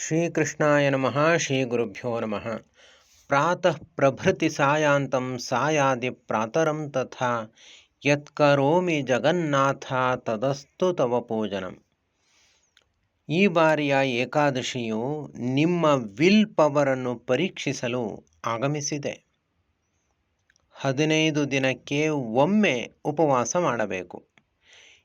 ಶ್ರೀಕೃಷ್ಣಾಯ ನಮಃ ಶ್ರೀ ಗುರುಭ್ಯೋ ನಮಃ. ಪ್ರಾತಃ ಪ್ರಭೃತಿ ಸಾಯಾಂತಂ ಸಾಯಾದಿ ಪ್ರಾತರಂ ತಥಾ, ಯತ್ಕರೋಮಿ ಜಗನ್ನಾಥ ತದಸ್ತು ತವ ಪೂಜನಂ. ಈ ಬಾರಿಯ ಏಕಾದಶಿಯು ನಿಮ್ಮ ವಿಲ್ ಪವರನ್ನು ಪರೀಕ್ಷಿಸಲು ಆಗಮಿಸಿದೆ. ಹದಿನೈದು ದಿನಕ್ಕೆ ಒಮ್ಮೆ ಉಪವಾಸ ಮಾಡಬೇಕು.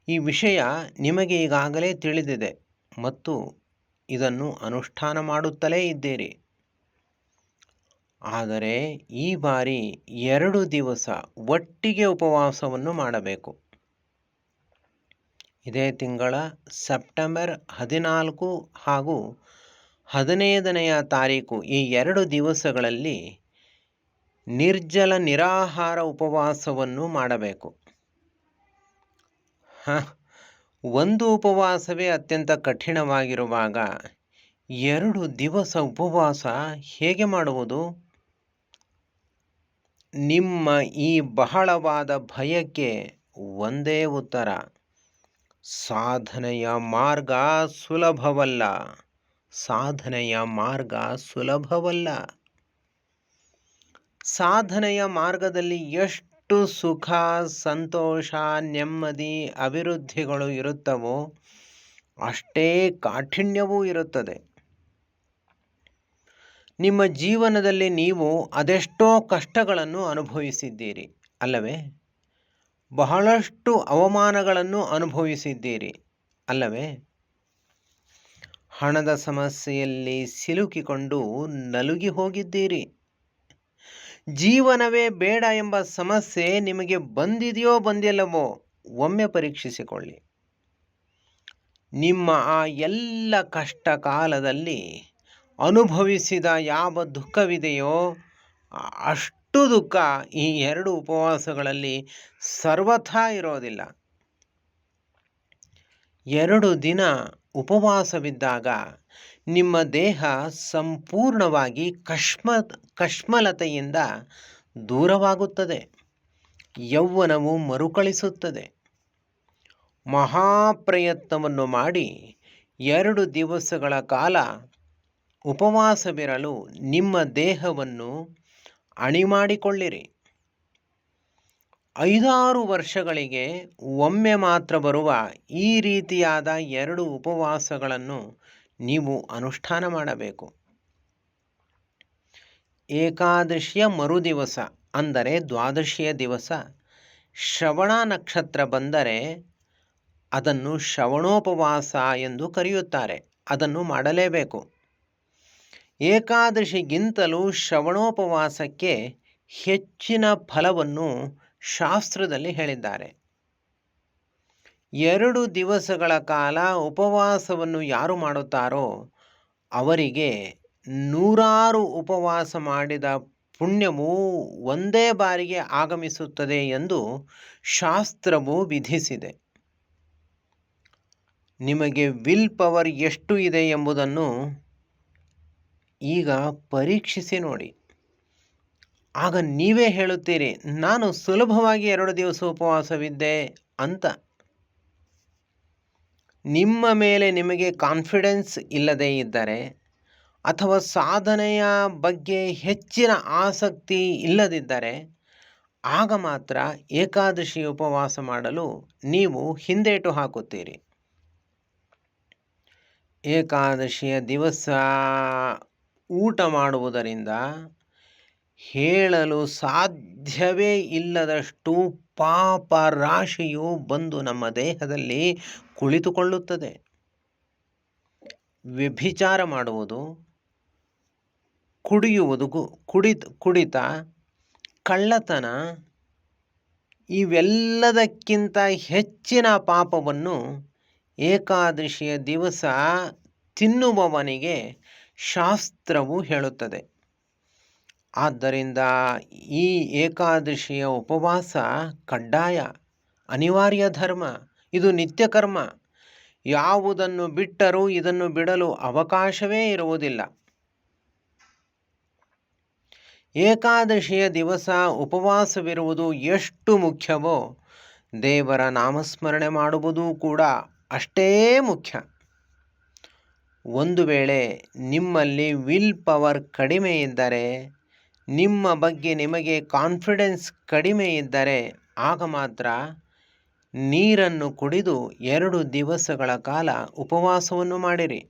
ಈ ವಿಷಯ ನಿಮಗೆ ಈಗಾಗಲೇ ತಿಳಿದಿದೆ ಮತ್ತು ಇದನ್ನು ಅನುಷ್ಠಾನ ಮಾಡುತ್ತಲೇ ಇದ್ದೀರಿ. ಆದರೆ ಈ ಬಾರಿ ಎರಡು ದಿವಸ ಒಟ್ಟಿಗೆ ಉಪವಾಸವನ್ನು ಮಾಡಬೇಕು. ಇದೇ ತಿಂಗಳ ಸೆಪ್ಟೆಂಬರ್ ಹದಿನಾಲ್ಕು ಹಾಗೂ ಹದಿನೈದನೆಯ ತಾರೀಕು ಈ ಎರಡು ದಿವಸಗಳಲ್ಲಿ ನಿರ್ಜಲ ನಿರಾಹಾರ ಉಪವಾಸವನ್ನು ಮಾಡಬೇಕು. ಹ ಒಂದು ಉಪವಾಸವೇ ಅತ್ಯಂತ ಕಠಿಣವಾಗಿರುವಾಗ ಎರಡು ದಿವಸ ಉಪವಾಸ ಹೇಗೆ ಮಾಡುವುದು? ನಿಮ್ಮ ಈ ಬಹಳವಾದ ಭಯಕ್ಕೆ ಒಂದೇ ಉತ್ತರ. ಸಾಧನೆಯ ಮಾರ್ಗ ಸುಲಭವಲ್ಲ. ಸಾಧನೆಯ ಮಾರ್ಗ ಸುಲಭವಲ್ಲ. ಸಾಧನೆಯ ಮಾರ್ಗದಲ್ಲಿ ಎಷ್ಟು ಸುಖ, ಸಂತೋಷ, ನೆಮ್ಮದಿ, ಅಭಿವೃದ್ಧಿಗಳು ಇರುತ್ತವೋ ಅಷ್ಟೇ ಕಾಠಿಣ್ಯವೂ ಇರುತ್ತದೆ. ನಿಮ್ಮ ಜೀವನದಲ್ಲಿ ನೀವು ಅದೆಷ್ಟೋ ಕಷ್ಟಗಳನ್ನು ಅನುಭವಿಸಿದ್ದೀರಿ, ಅಲ್ಲವೇ? ಬಹಳಷ್ಟು ಅವಮಾನಗಳನ್ನು ಅನುಭವಿಸಿದ್ದೀರಿ, ಅಲ್ಲವೇ? ಹಣದ ಸಮಸ್ಯೆಯಲ್ಲಿ ಸಿಲುಕಿಕೊಂಡು ನಲುಗಿ ಹೋಗಿದ್ದೀರಿ. ಜೀವನವೇ ಬೇಡ ಎಂಬ ಸಮಸ್ಯೆ ನಿಮಗೆ ಬಂದಿದೆಯೋ ಬಂದಿಲ್ಲವೋ ಒಮ್ಮೆ ಪರೀಕ್ಷಿಸಿಕೊಳ್ಳಿ. ನಿಮ್ಮ ಆ ಎಲ್ಲ ಕಷ್ಟ ಕಾಲದಲ್ಲಿ ಅನುಭವಿಸಿದ ಯಾವ ದುಃಖವಿದೆಯೋ ಅಷ್ಟು ದುಃಖ ಈ ಎರಡು ಉಪವಾಸಗಳಲ್ಲಿ ಸರ್ವಥಾ ಇರೋದಿಲ್ಲ. ಎರಡು ದಿನ ಉಪವಾಸವಿದ್ದಾಗ ನಿಮ್ಮ ದೇಹ ಸಂಪೂರ್ಣವಾಗಿ ಕಶ್ಮ, ಕಶ್ಮಲತೆಯಿಂದ ದೂರವಾಗುತ್ತದೆ. ಯೌವನವು ಮರುಕಳಿಸುತ್ತದೆ. ಮಹಾಪ್ರಯತ್ನವನ್ನು ಮಾಡಿ ಎರಡು ದಿವಸಗಳ ಕಾಲ ಉಪವಾಸವಿರಲು ನಿಮ್ಮ ದೇಹವನ್ನು ಅಣಿಮಾಡಿಕೊಳ್ಳಿರಿ ಐದಾರು ವರ್ಷಗಳಿಗೆ ಒಮ್ಮೆ ಮಾತ್ರ ಬರುವ ಈ ರೀತಿಯಾದ ಎರಡು ಉಪವಾಸಗಳನ್ನು ನೀವು ಅನುಷ್ಠಾನ ಮಾಡಬೇಕು. ಏಕಾದಶಿಯ ಮರುದಿವಸ ಅಂದರೆ ದ್ವಾದಶಿಯ ದಿವಸ ಶ್ರವಣ ನಕ್ಷತ್ರ ಬಂದರೆ ಅದನ್ನು ಶ್ರವಣೋಪವಾಸ ಎಂದು ಕರೆಯುತ್ತಾರೆ. ಅದನ್ನು ಮಾಡಲೇಬೇಕು. ಏಕಾದಶಿಗಿಂತಲೂ ಶ್ರವಣೋಪವಾಸಕ್ಕೆ ಹೆಚ್ಚಿನ ಫಲವನ್ನು ಶಾಸ್ತ್ರದಲ್ಲಿ ಹೇಳಿದ್ದಾರೆ. ಎರಡು ದಿವಸಗಳ ಕಾಲ ಉಪವಾಸವನ್ನು ಯಾರು ಮಾಡುತ್ತಾರೋ ಅವರಿಗೆ ನೂರಾರು ಉಪವಾಸ ಮಾಡಿದ ಪುಣ್ಯವು ಒಂದೇ ಬಾರಿಗೆ ಆಗಮಿಸುತ್ತದೆ ಎಂದು ಶಾಸ್ತ್ರವು ವಿಧಿಸಿದೆ. ನಿಮಗೆ ವಿಲ್ ಪವರ್ ಎಷ್ಟು ಇದೆ ಎಂಬುದನ್ನು ಈಗ ಪರೀಕ್ಷಿಸಿ ನೋಡಿ. ಆಗ ನೀವೇ ಹೇಳುತ್ತೀರಿ, ನಾನು ಸುಲಭವಾಗಿ ಎರಡು ದಿವಸ ಉಪವಾಸವಿದ್ದೆ ಅಂತ. ನಿಮ್ಮ ಮೇಲೆ ನಿಮಗೆ ಕಾನ್ಫಿಡೆನ್ಸ್ ಇಲ್ಲದೇ ಇದ್ದರೆ ಅಥವಾ ಸಾಧನೆಯ ಬಗ್ಗೆ ಹೆಚ್ಚಿನ ಆಸಕ್ತಿ ಇಲ್ಲದಿದ್ದರೆ, ಆಗ ಮಾತ್ರ ಏಕಾದಶಿ ಉಪವಾಸ ಮಾಡಲು ನೀವು ಹಿಂದೇಟು ಹಾಕುತ್ತೀರಿ. ಏಕಾದಶಿಯ ದಿವಸ ಊಟ ಮಾಡುವುದರಿಂದ ಹೇಳಲು ಸಾಧ್ಯವೇ ಇಲ್ಲದಷ್ಟು ಪಾಪ ರಾಶಿಯು ಬಂದು ನಮ್ಮ ದೇಹದಲ್ಲಿ ಕುಳಿತುಕೊಳ್ಳುತ್ತದೆ. ವ್ಯಭಿಚಾರ ಮಾಡುವುದು, ಕುಡಿಯುವುದು ಕುಡಿತ ಕುಡಿತ, ಕಳ್ಳತನ, ಇವೆಲ್ಲದಕ್ಕಿಂತ ಹೆಚ್ಚಿನ ಪಾಪವನ್ನು ಏಕಾದಶಿಯ ದಿವಸ ತಿನ್ನುವವನಿಗೆ ಶಾಸ್ತ್ರವು ಹೇಳುತ್ತದೆ. ಆದ್ದರಿಂದ ಈ ಏಕಾದಶಿಯ ಉಪವಾಸ ಕಡ್ಡಾಯ, ಅನಿವಾರ್ಯ ಧರ್ಮ, ಇದು ನಿತ್ಯ ಕರ್ಮ. ಯಾವುದನ್ನು ಬಿಟ್ಟರೂ ಇದನ್ನು ಬಿಡಲು ಅವಕಾಶವೇ ಇರುವುದಿಲ್ಲ. ಏಕಾದಶಿಯ ದಿವಸ ಉಪವಾಸವಿರುವುದು ಎಷ್ಟು ಮುಖ್ಯವೋ, ದೇವರ ನಾಮಸ್ಮರಣೆ ಮಾಡುವುದು ಕೂಡ ಅಷ್ಟೇ ಮುಖ್ಯ. ಒಂದು ವೇಳೆ ನಿಮ್ಮಲ್ಲಿ ವಿಲ್ ಪವರ್ ಕಡಿಮೆ ಇದ್ದರೆ ನಿಮ್ಮ ಬಗ್ಗೆ ನಿಮಗೆ ಕಾನ್ಫಿಡೆನ್ಸ್ ಕಡಿಮೆ ಇದ್ದರೆ ಆಗ ಮಾತ್ರ ನೀರನ್ನು ಕುಡಿದು ಎರಡು ದಿವಸಗಳ ಕಾಲ ಉಪವಾಸವನ್ನು ಮಾಡಿರಿ.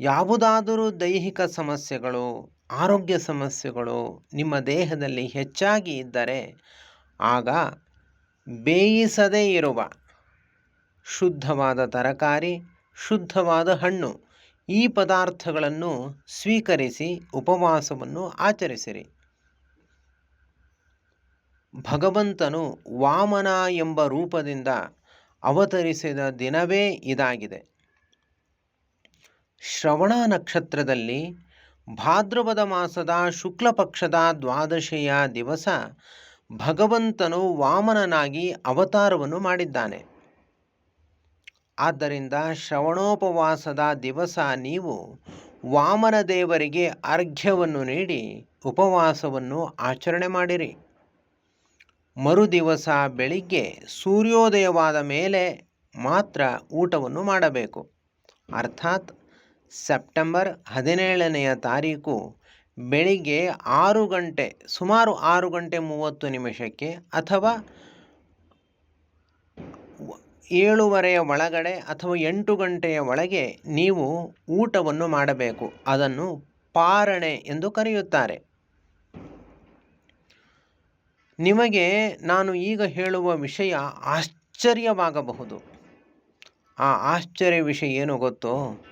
ಯಾವುದಾದರೂ ದೈಹಿಕ ಸಮಸ್ಯೆಗಳು, ಆರೋಗ್ಯ ಸಮಸ್ಯೆಗಳು ನಿಮ್ಮ ದೇಹದಲ್ಲಿ ಹೆಚ್ಚಾಗಿ ಇದ್ದರೆ ಆಗ ಬೇಯಿಸದೇ ಇರುವ ಶುದ್ಧವಾದ ತರಕಾರಿ, ಶುದ್ಧವಾದ ಹಣ್ಣು ಈ ಪದಾರ್ಥಗಳನ್ನು ಸ್ವೀಕರಿಸಿ ಉಪವಾಸವನ್ನು ಆಚರಿಸಿರಿ. ಭಗವಂತನು ವಾಮನ ಎಂಬ ರೂಪದಿಂದ ಅವತರಿಸಿದ ದಿನವೇ ಇದಾಗಿದೆ. ಶ್ರವಣ ನಕ್ಷತ್ರದಲ್ಲಿ ಭಾದ್ರಪದ ಮಾಸದ ಶುಕ್ಲಪಕ್ಷದ ದ್ವಾದಶಿಯ ದಿವಸ ಭಗವಂತನು ವಾಮನನಾಗಿ ಅವತಾರವನ್ನು ಮಾಡಿದ್ದಾನೆ. ಆದ್ದರಿಂದ ಶ್ರವಣೋಪವಾಸದ ದಿವಸ ನೀವು ವಾಮನ ದೇವರಿಗೆ ಅರ್ಘ್ಯವನ್ನು ನೀಡಿ ಉಪವಾಸವನ್ನು ಆಚರಣೆ ಮಾಡಿರಿ. ಮರುದಿವಸ ಬೆಳಿಗ್ಗೆ ಸೂರ್ಯೋದಯವಾದ ಮೇಲೆ ಮಾತ್ರ ಊಟವನ್ನು ಮಾಡಬೇಕು. ಅರ್ಥಾತ್ ಸೆಪ್ಟೆಂಬರ್ ಹದಿನೇಳನೆಯ ತಾರೀಕು ಬೆಳಿಗ್ಗೆ ಆರು ಗಂಟೆ, ಸುಮಾರು ಆರು ಗಂಟೆ ಮೂವತ್ತು ನಿಮಿಷಕ್ಕೆ ಅಥವಾ ಏಳುವರೆಯ ಒಳಗಡೆ ಅಥವಾ ಎಂಟು ಗಂಟೆಯ ಒಳಗೆ ನೀವು ಊಟವನ್ನು ಮಾಡಬೇಕು. ಅದನ್ನು ಪಾರಣೆ ಎಂದು ಕರೆಯುತ್ತಾರೆ. ನಿಮಗೆ ನಾನು ಈಗ ಹೇಳುವ ವಿಷಯ ಆಶ್ಚರ್ಯವಾಗಬಹುದು. ಆ ಆಶ್ಚರ್ಯ ವಿಷಯ ಏನು ಗೊತ್ತೋ?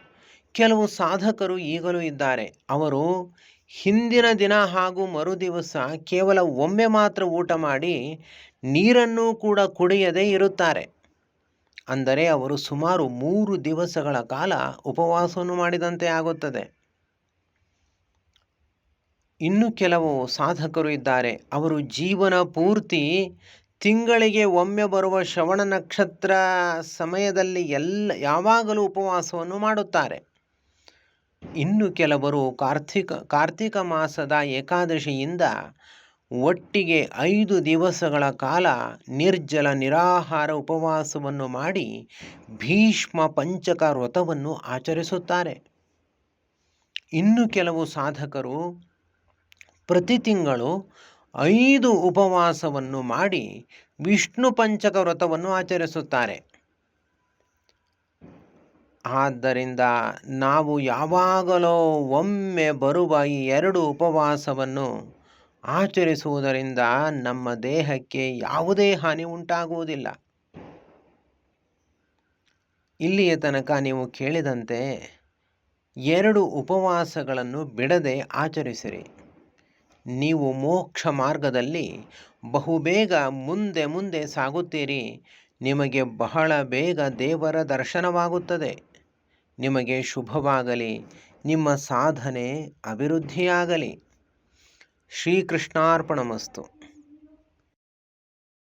ಕೆಲವು ಸಾಧಕರು ಈಗಲೂ ಇದ್ದಾರೆ. ಅವರು ಹಿಂದಿನ ದಿನ ಹಾಗೂ ಮರುದಿವಸ ಕೇವಲ ಒಮ್ಮೆ ಮಾತ್ರ ಊಟ ಮಾಡಿ ನೀರನ್ನು ಕೂಡ ಕುಡಿಯದೇ ಇರುತ್ತಾರೆ. ಅಂದರೆ ಅವರು ಸುಮಾರು ಮೂರು ದಿವಸಗಳ ಕಾಲ ಉಪವಾಸವನ್ನು ಮಾಡಿದಂತೆ ಆಗುತ್ತದೆ. ಇನ್ನು ಕೆಲವು ಸಾಧಕರು ಇದ್ದಾರೆ. ಅವರು ಜೀವನ ಪೂರ್ತಿ ತಿಂಗಳಿಗೆ ಒಮ್ಮೆ ಬರುವ ಶ್ರವಣ ನಕ್ಷತ್ರ ಸಮಯದಲ್ಲಿ ಎಲ್ಲ, ಯಾವಾಗಲೂ ಉಪವಾಸವನ್ನು ಮಾಡುತ್ತಾರೆ. ಇನ್ನು ಕೆಲವರು ಕಾರ್ತಿಕ ಕಾರ್ತಿಕ ಮಾಸದ ಏಕಾದಶಿಯಿಂದ ಒಟ್ಟಿಗೆ ಐದು ದಿವಸಗಳ ಕಾಲ ನಿರ್ಜಲ ನಿರಾಹಾರ ಉಪವಾಸವನ್ನು ಮಾಡಿ ಭೀಷ್ಮ ಪಂಚಕ ವ್ರತವನ್ನು ಆಚರಿಸುತ್ತಾರೆ. ಇನ್ನು ಕೆಲವು ಸಾಧಕರು ಪ್ರತಿ ತಿಂಗಳು ಐದು ಉಪವಾಸವನ್ನು ಮಾಡಿ ವಿಷ್ಣು ಪಂಚಕ ವ್ರತವನ್ನು ಆಚರಿಸುತ್ತಾರೆ. ಆದ್ದರಿಂದ ನಾವು ಯಾವಾಗಲೋ ಒಮ್ಮೆ ಬರುವ ಈ ಎರಡು ಉಪವಾಸವನ್ನು ಆಚರಿಸುವುದರಿಂದ ನಮ್ಮ ದೇಹಕ್ಕೆ ಯಾವುದೇ ಹಾನಿ ಉಂಟಾಗುವುದಿಲ್ಲ. ಇಲ್ಲಿಯ ತನಕ ನೀವು ಕೇಳಿದಂತೆ ಎರಡು ಉಪವಾಸಗಳನ್ನು ಬಿಡದೆ ಆಚರಿಸಿರಿ. ನೀವು ಮೋಕ್ಷ ಮಾರ್ಗದಲ್ಲಿ ಬಹುಬೇಗ ಮುಂದೆ ಮುಂದೆ ಸಾಗುತ್ತೀರಿ. ನಿಮಗೆ ಬಹಳ ಬೇಗ ದೇವರ ದರ್ಶನವಾಗುತ್ತದೆ. ನಿಮಗೆ ಶುಭವಾಗಲಿ, ನಿಮ್ಮ ಸಾಧನೆ ಅಭಿವೃದ್ಧಿಯಾಗಲಿ. ಶ್ರೀಕೃಷ್ಣಾರ್ಪಣಮಸ್ತು.